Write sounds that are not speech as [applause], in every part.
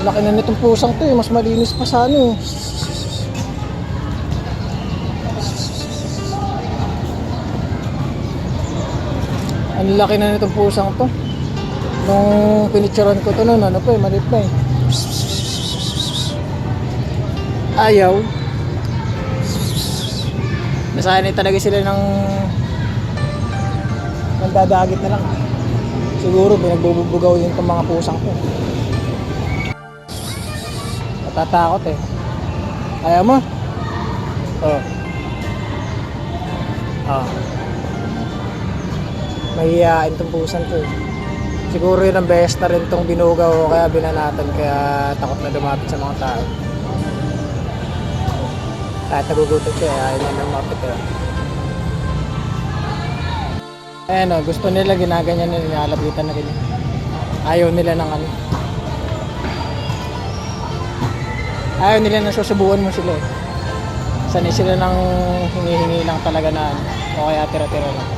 Laki na nitong pusang to eh. Mas malinis pa sa ano eh. Ang laki na nitong pusang to. Nung pinicturean ko to noon, ano pa eh, maliit pa eh. Ayaw. Nasanay talaga sila ng nagdadagit na lang. Siguro binagbubugaw yun itong mga pusang ko. Natatakot eh. Ayaw mo? Oh. Oh. Mahihiyain itong pusan ko eh. Siguro yun ang best na rin itong binugaw o kaya binanatan kaya takot na lumapit sa mga tao. Kahit nagugutom siya, ayaw niya nang lumapit eh. Ayan o, gusto nila ginaganyan nila, nilalapitan na rin. Ayaw nila ng ano. Ayaw nila na susubukan mo sila eh. Sanay sila ng hingi-hingi lang talaga na ano, o kaya tira-tira lang.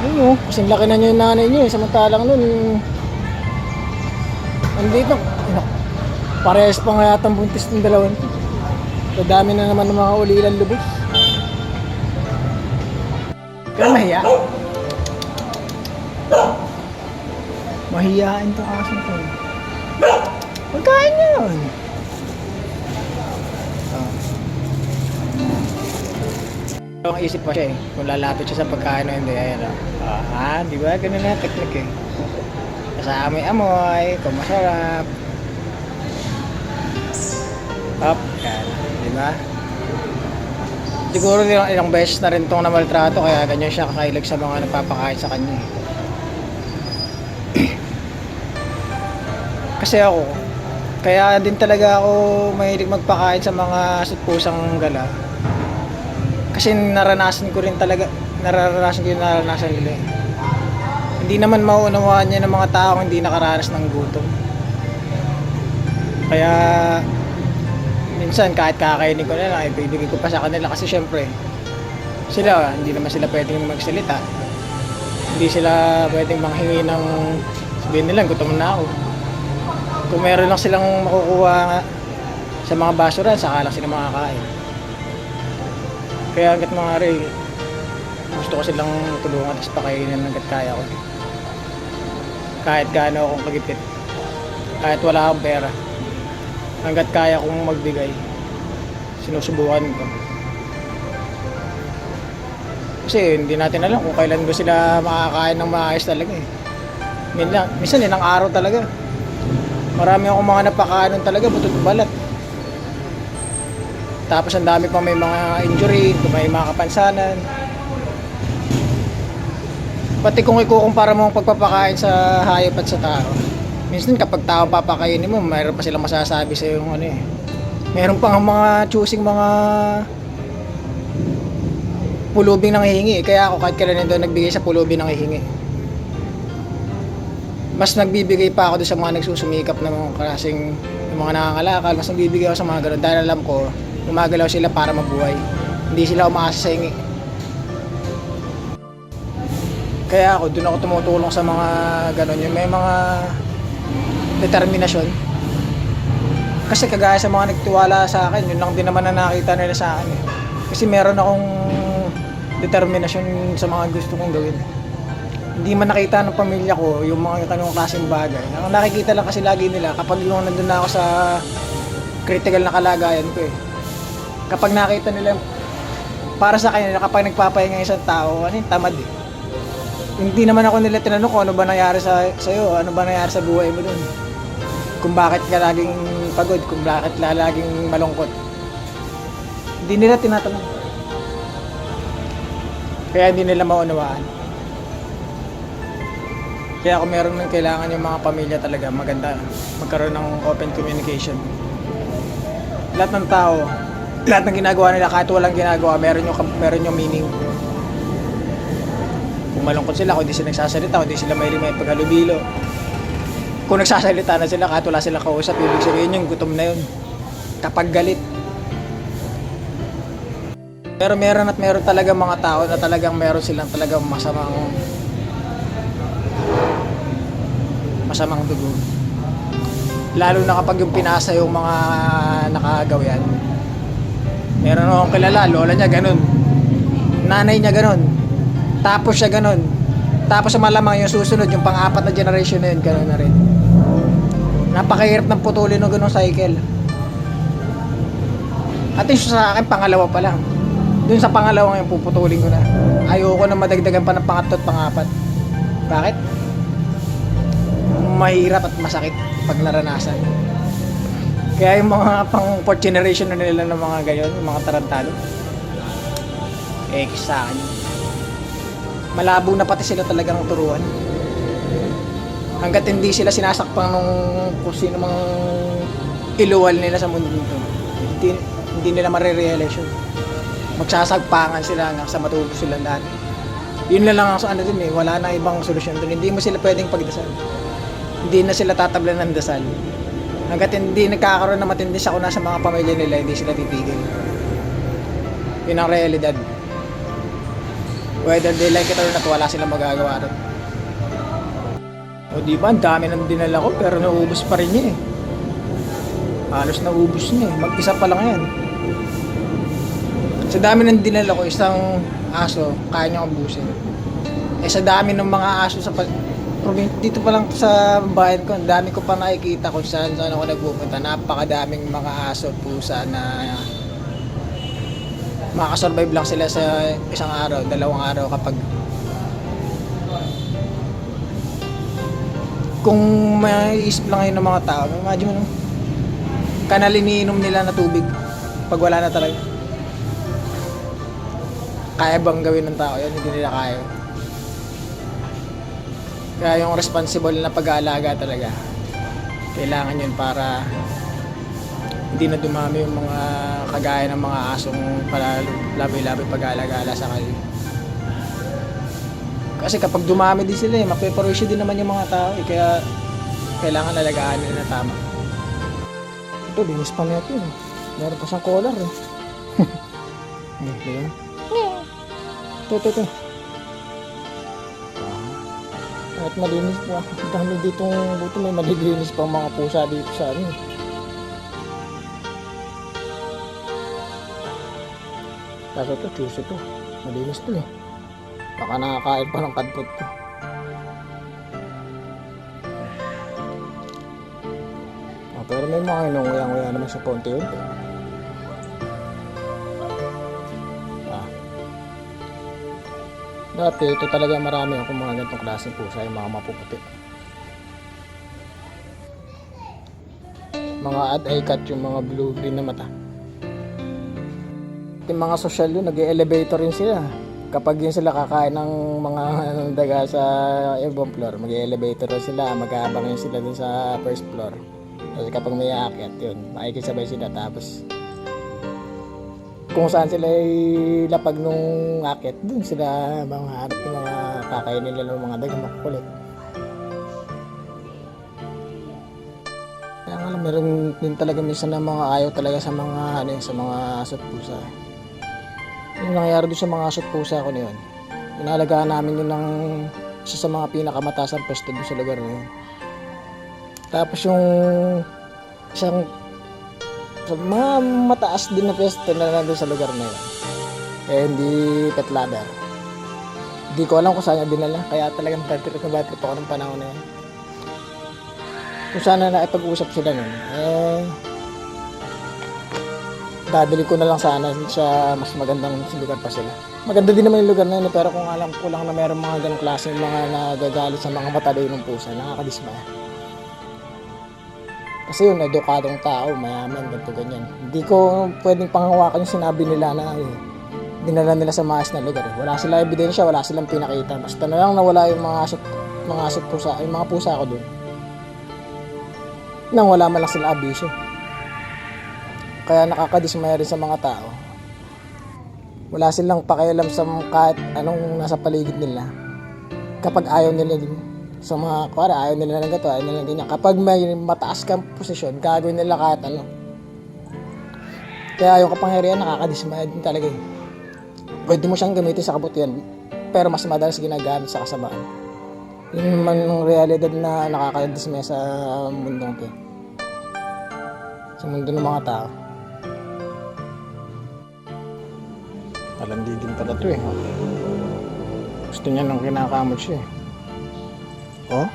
Ayun o, kasing laki na niyo yung nanay niyo eh, samantalang nun, andito, ano, parehas pa nga yatang buntis ng dalawang to. So, dami na naman ng mga ulilan lubos. Kaya mahiya. Mahiyain to aso to. Niya yun. Ang isip pa siya eh, kung lalapit siya sa pagkain o hindi, ayan. Ah, ah, di ba? Ganun na teknik eh. Kasama yung amoy, kung masarap. Up, yan. Di ba? Siguro ilang, ilang beses na rin itong namaltrato kaya ganyan siya kakailag sa mga nagpapakain sa kanya. eh. [clears throat] Kasi ako, kaya din talaga ako mahilig magpakain sa mga pusang gala. Kasi naranasan ko rin talaga, nararanasan ko yung naranasan nila. eh. Hindi naman mauunawaan niya ng mga tao hindi nakaranas ng gutom. Kaya minsan kahit kakainin ko na lang, ibibigay ko pa sa kanila kasi syempre sila, hindi naman sila pwedeng magsalita. Hindi sila pwedeng manghingi ng sabihin nila, gutom na ako. Kung meron lang silang makukuha nga sa mga basura, saka lang sila makakain. Kaya hanggat mga rin, gusto ko silang tulungan at pakainin hanggat kaya ko. Kahit gaano akong kagipit. Kahit wala akong pera hanggat kaya kong magbigay sinusubukan ko kasi hindi natin alam kung kailan ba sila makakain ng maayos talaga eh minsan, minsan ilang araw talaga marami akong mga napakaanon talaga butot balat tapos ang dami pa may mga injury may mga kapansanan pati kung ikukumpara mo ang pagpapakain sa hayop at sa tao minsan kapag tao papakainin mo, mayroon pa silang masasabi sa yung ano eh. Meron pang mga choosing mga pulubing nang hihingi. Kaya ako kahit kailan doon nagbigay sa pulubing nang hihingi. Mas nagbibigay pa ako sa mga nagsusumikap na mga klaseng yung mga nangangalakal. Mas nagbibigay ako sa mga ganun dahil alam ko gumagalaw sila para mabuhay. Hindi sila umaasa sa hingi. Kaya ako, doon ako tumutulong sa mga ganun. Yung may mga determinasyon. Kasi kagaya sa mga nagtiwala sa akin, yun lang din naman na nakita nila sa akin. Kasi meron akong determinasyon sa mga gusto kong gawin. Hindi man nakita ng pamilya ko yung mga kanong klaseng bagay. Ang nakikita lang kasi lagi nila kapag yung nandun na ako sa critical na kalagayan ko eh. Kapag nakita nila, para sa kanila kapag nagpapahinga isang tao, ano yung tamad eh. Hindi naman ako nila tinanong kung ano ba nangyari sa sa'yo, ano ba nangyari sa buhay mo dun. Kung bakit ka laging pagod, kung bakit la laging malungkot. Hindi nila tinatanong. Kaya hindi nila maunawaan. Kaya kung meron ng kailangan yung mga pamilya talaga, maganda magkaroon ng open communication. Lahat ng tao, lahat ng ginagawa nila, kahit walang ginagawa, meron yung, meron yung meaning kung malungkot sila, kung di sila nagsasalita, kung di sila may may paghalubilo. Kung nagsasalita na sila, kahit wala silang kausap, ibig sabihin yung gutom na yun. Kapag galit. Pero meron at meron talaga mga tao na talagang meron silang talagang masamang masamang dugo. Lalo na kapag yung pinasa yung mga nakagaw yan. Meron akong kilala, lola niya ganun. Nanay niya ganun. Tapos siya ganun. Tapos malamang yung susunod, yung pang-apat na generation na yun, ganun na rin. Napakahirap ng putulin ng ganung cycle. At yung sa akin, pangalawa pa lang. Dun sa pangalawa ngayon, puputulin ko na. Ayoko na madagdagan pa ng pangatlo at pangapat. Bakit? Mahirap at masakit pag naranasan. Kaya yung mga pang fourth generation na nila ng mga gayon, yung mga tarantado. Eh, sa. Malabo na pati sila talagang turuan. Hanggat hindi sila sinasakpan nung kung sino mang iluwal nila sa mundo nito. Hindi, hindi nila marirealize yun. Magsasagpangan sila hanggang sa matulog sila lahat. Yun lang ang ano dun eh, wala na ibang solusyon dun. Hindi mo sila pwedeng pagdasal. Hindi na sila tatablan ng dasal. Hanggat hindi nagkakaroon na matindi sa kuna sa mga pamilya nila, hindi sila titigil. Yun ang realidad. Whether they like it or not, wala silang magagawa ron. O di ba, ang dami ng dinala ko pero naubos pa rin niya eh. Halos naubos niya eh. Mag-isa pa lang yan. Sa dami ng dinala ko, isang aso, kaya niya ubusin. Eh sa dami ng mga aso sa pag... Dito pa lang sa bayan ko, ang dami ko pa nakikita kung saan saan ako nagpupunta. Napakadaming mga aso, pusa na makasurvive lang sila sa isang araw, dalawang araw kapag kung may isip lang ngayon ng mga tao, imagine mo no, kanal iniinom nila na tubig pag wala na talaga. Kaya bang gawin ng tao yun? Hindi nila kaya. Kaya yung responsible na pag-aalaga talaga, kailangan yun para hindi na dumami yung mga kagaya ng mga asong pala labi-labi pag-alagala sa kali. Kasi kapag dumami din sila eh, mapeperwisyo din naman yung mga tao eh, kaya kailangan alagaan nila na tama. Ito, linis pa natin eh. Meron pa siyang collar eh. eh, [laughs] di ba? Ito, ito, ito. Ah. At malinis pa. Ang dami ditong buto may malilinis pang mga pusa dito sa eh. Kaso ito, choose ito. Malinis to eh. Baka nakakain pa ng kadpot to. Ah, pero may mga inunguya-nguya naman sa ponte Dati, ito talaga marami akong mga ganitong klaseng pusa, yung mga mapuputi. Mga ad eye cut, yung mga blue green na mata yung mga social yun, nag-elevator rin sila. Kapag yun sila kakain ng mga [laughs] daga sa ibang floor, mag-elevator sila, mag-aabang sila dun sa first floor. Kasi kapag may aakyat yun, makikisabay sila tapos kung saan sila lapag nung akit, dun sila mga harap yung mga kakain nila ng mga daga makukulit. Kaya nga meron din talaga minsan na mga ayaw talaga sa mga ano sa mga asot pusa. Yung nangyayari doon sa mga asot pusa ko na yun. Inalagaan namin yun ng isa sa mga pinakamataas ang pwesto doon sa lugar na yun. Tapos yung isang sa mga mataas din na pwesto na nandun sa lugar na yun. Eh hindi pet ladder. Hindi ko alam kung saan niya dinala. Kaya talagang bad trip na bad trip ako ng panahon na yun. Kung sana nakipag-usap sila nun, eh, dadali ko na lang sana sa mas magandang lugar pa sila. Maganda din naman yung lugar na yun, eh, pero kung alam ko lang na meron mga ganong klase mga nagagalit sa mga mataloy ng pusa, nakakadismaya. Kasi yun, edukadong tao, mayaman, ganito ganyan. Hindi ko pwedeng panghawakan yung sinabi nila na eh, dinala nila sa maas na lugar. Eh. Wala sila ebidensya, wala silang pinakita. Basta na lang nawala yung mga asot, mga asot pusa, yung mga pusa ko doon. Nang wala man lang sila abisyo. Kaya nakakadismaya rin sa mga tao. Wala silang pakialam sa kahit anong nasa paligid nila. Kapag ayaw nila din sa mga kuwara, ayaw nila ng gato, ayaw nila ng ganyan. Kapag may mataas kang posisyon, gagawin nila kahit ano. Kaya yung kapangyarihan nakakadismaya din talaga eh. Pwede mo siyang gamitin sa kabutihan, pero mas madalas ginagamit sa kasamaan. Yun naman ang realidad na nakakadismaya sa mundong to. sa mundo ng mga tao. Palandi din pala to eh. Gusto niya nung kinakamot siya eh. Oh?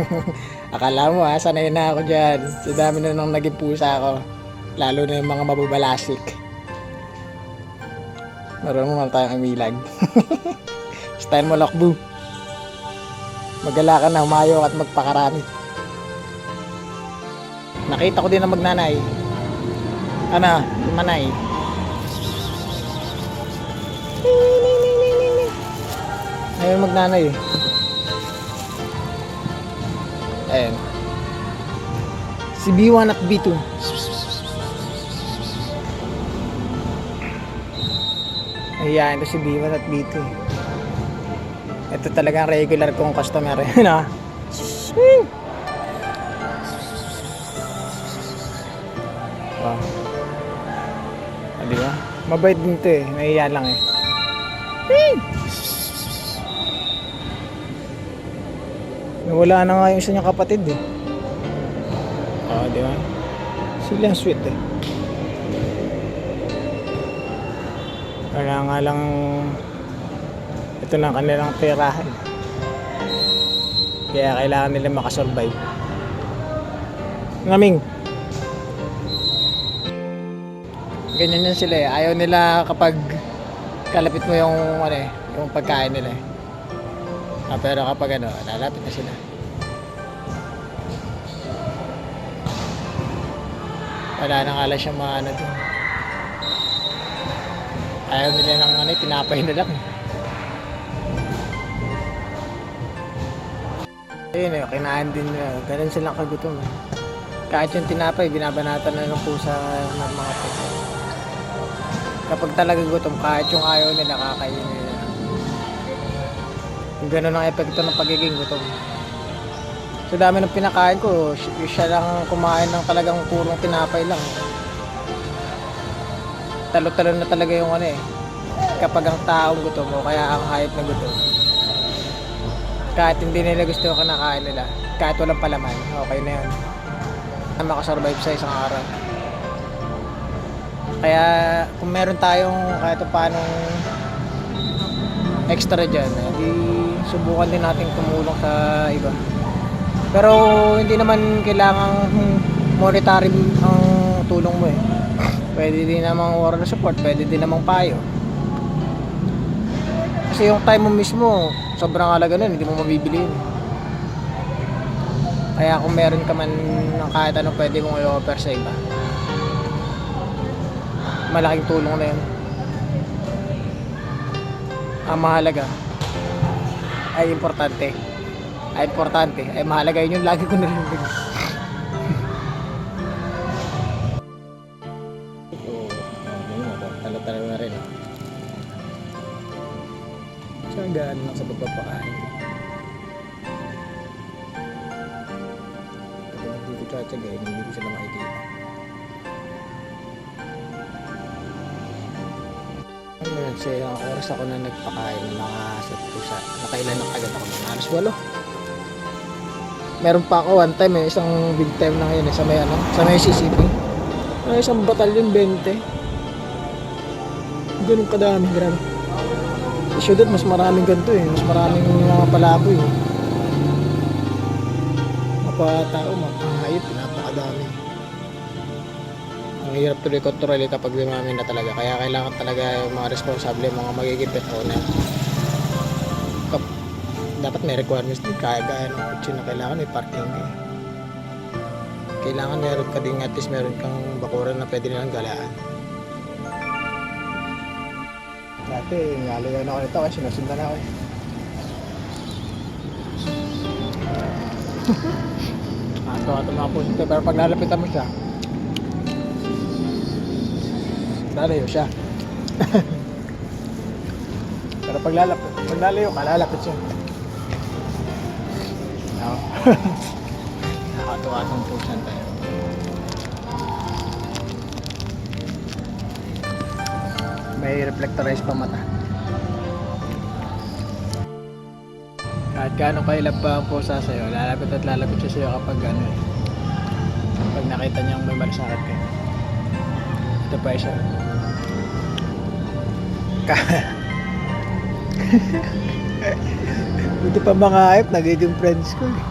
[laughs] Akala mo ha, sanay na ako dyan. Sa dami na nang naging pusa ako. Lalo na yung mga mabubalasik. Marunong naman tayong amilag. [laughs] Style mo lakbo. Magala ka na, humayo at magpakarami. Nakita ko din na magnanay. Ano, manay. Ayun magnanay eh. Ayan. Si B1 at B2. Ayan, ito si B1 at B2. Ito talagang regular kong customer. [laughs] no? Wow. Ah, di ba? Mabait din to eh. Nahiya lang eh. Swing! Nawala na nga yung isa niyang kapatid eh. Oo, di ba? Silang sweet eh. Kaya nga lang ito na ang kanilang perahan. Kaya kailangan nila makasurvive. Ngaming. Ganyan yan sila eh. Ayaw nila kapag kalapit mo yung ano eh, yung pagkain nila eh. Ah, pero kapag ano, lalapit na sila. Wala na nga lang siyang mga ano dun. Ayaw nila ng ano, tinapay na lang. Ayun eh, kinain din nila. Ganun silang kagutom eh. Kahit yung tinapay, binabanatan na ng pusa ng mga pusa. Kapag talaga gutom, kahit yung ayaw nila, kakainin nila. Ganun ang epekto ng pagiging gutom. Sa dami ng pinakain ko, siya, lang kumain ng talagang purong tinapay lang. Talo-talo na talaga yung ano eh. Kapag ang taong gutom o kaya ang hayop na gutom. Kahit hindi nila gusto yung kinakain nila, kahit walang palaman, okay na yun. Makasurvive sa isang araw. Kaya kung meron tayong kahit paano extra dyan, hindi subukan din natin tumulong sa iba. Pero hindi naman kailangan monetary ang tulong mo eh. [clears throat] Pwede din namang moral support, pwede din namang payo. Kasi yung time mo mismo, sobrang halaga nun, hindi mo mabibili. Kaya kung meron ka man ng kahit ano pwede mong i-offer sa iba, malaking tulong na yun. Ang mahalaga ay importante. Ay importante, ay mahalaga yun yung lagi ko narinig. Talo-talo na rin. Saan gaan lang sa pagpapakain. Kapag hindi ko tsatsagay, hindi ko sila makikita. Sa ilang oras ako na nagpakain mga pusa. Nakailan ng agad ako ng alas walo. Meron pa ako one time eh, isang big time na ngayon eh, sa may ano, sa may CCP. Ay, isang batalyon 20. Ganun kadami, grabe. Sa syudad, mas maraming ganito eh. Mas maraming mga palaboy. Eh. Mapatao, mapahayop, napakadami. Ang hirap tuloy kontrol eh kapag dumami na talaga. Kaya kailangan talaga yung mga responsable, mga magiging. Kap- dapat may requirements din kaya gaya ng kutsi na kailangan may parking eh. Kailangan meron ka din at least meron kang bakuran na pwede nilang galaan. Dati, ngaliwan ako nito kasi sinusundan ako eh. [laughs] Ato ato mga punto pero pag lalapitan mo siya, lalayo siya. [laughs] pero pag lalapit, pag lalayo ka, lalapit siya. No. Nakakatuwa ng pusan tayo. May reflectorized pa mata. Kahit gaano kailap pa ang pusa sa'yo, lalapit at lalapit siya sa'yo kapag ano eh. Pag nakita niyang may malasakit kayo. Ito pa isa. Ka- [laughs] Buti pa mga hype, nagiging friends ko eh.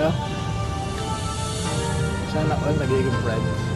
No? Sana all nagiging friends.